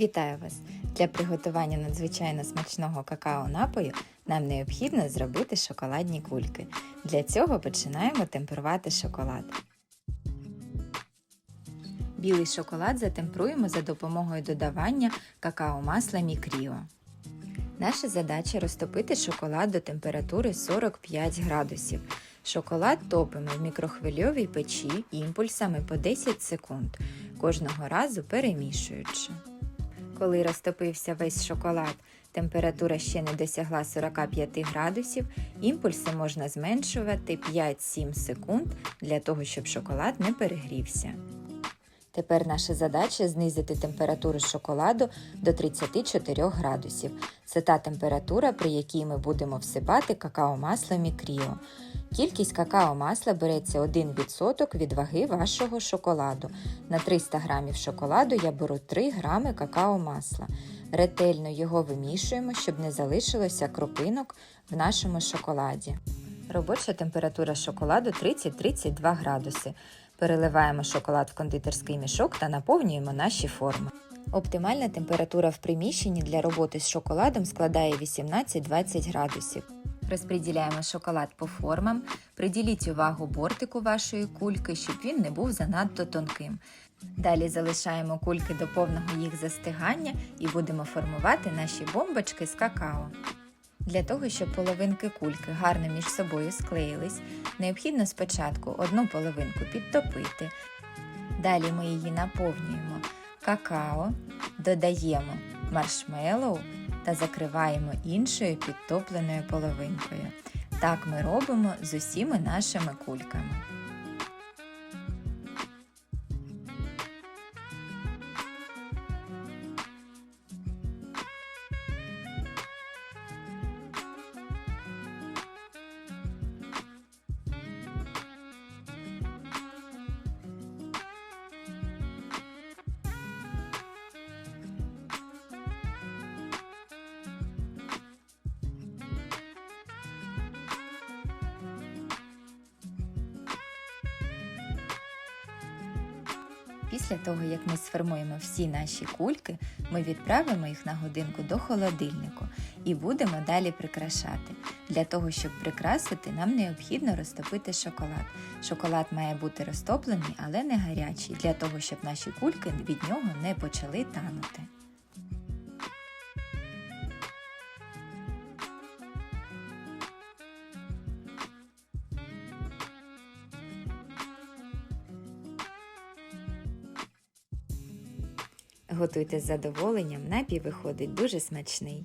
Вітаю вас! Для приготування надзвичайно смачного какао-напою нам необхідно зробити шоколадні кульки. Для цього починаємо темперувати шоколад. Білий шоколад затемпруємо за допомогою додавання какао-масла мікріо. Наша задача розтопити шоколад до температури 45 градусів. Шоколад топимо в мікрохвильовій печі імпульсами по 10 секунд, кожного разу перемішуючи. Коли розтопився весь шоколад, температура ще не досягла 45 градусів, імпульси можна зменшувати 5-7 секунд для того, щоб шоколад не перегрівся. Тепер наша задача знизити температуру шоколаду до 34 градусів. Це та температура, при якій ми будемо всипати какао-масло мікріо. Кількість какао-масла береться 1% від ваги вашого шоколаду. На 300 грамів шоколаду я беру 3 грами какао-масла. Ретельно його вимішуємо, щоб не залишилося кропинок в нашому шоколаді. Робоча температура шоколаду 30-32 градуси. Переливаємо шоколад в кондитерський мішок та наповнюємо наші форми. Оптимальна температура в приміщенні для роботи з шоколадом складає 18-20 градусів. Розподіляємо шоколад по формам, приділіть увагу бортику вашої кульки, щоб він не був занадто тонким. Далі залишаємо кульки до повного їх застигання і будемо формувати наші бомбочки з какао. Для того, щоб половинки кульки гарно між собою склеїлись, необхідно спочатку одну половинку підтопити. Далі ми її наповнюємо какао, додаємо маршмеллоу та закриваємо іншою підтопленою половинкою. Так ми робимо з усіма нашими кульками. Після того, як ми сформуємо всі наші кульки, ми відправимо їх на годинку до холодильнику і будемо далі прикрашати. Для того, щоб прикрасити, нам необхідно розтопити шоколад. Шоколад має бути розтоплений, але не гарячий, для того, щоб наші кульки від нього не почали танути. Готуйте з задоволенням, напій виходить дуже смачний.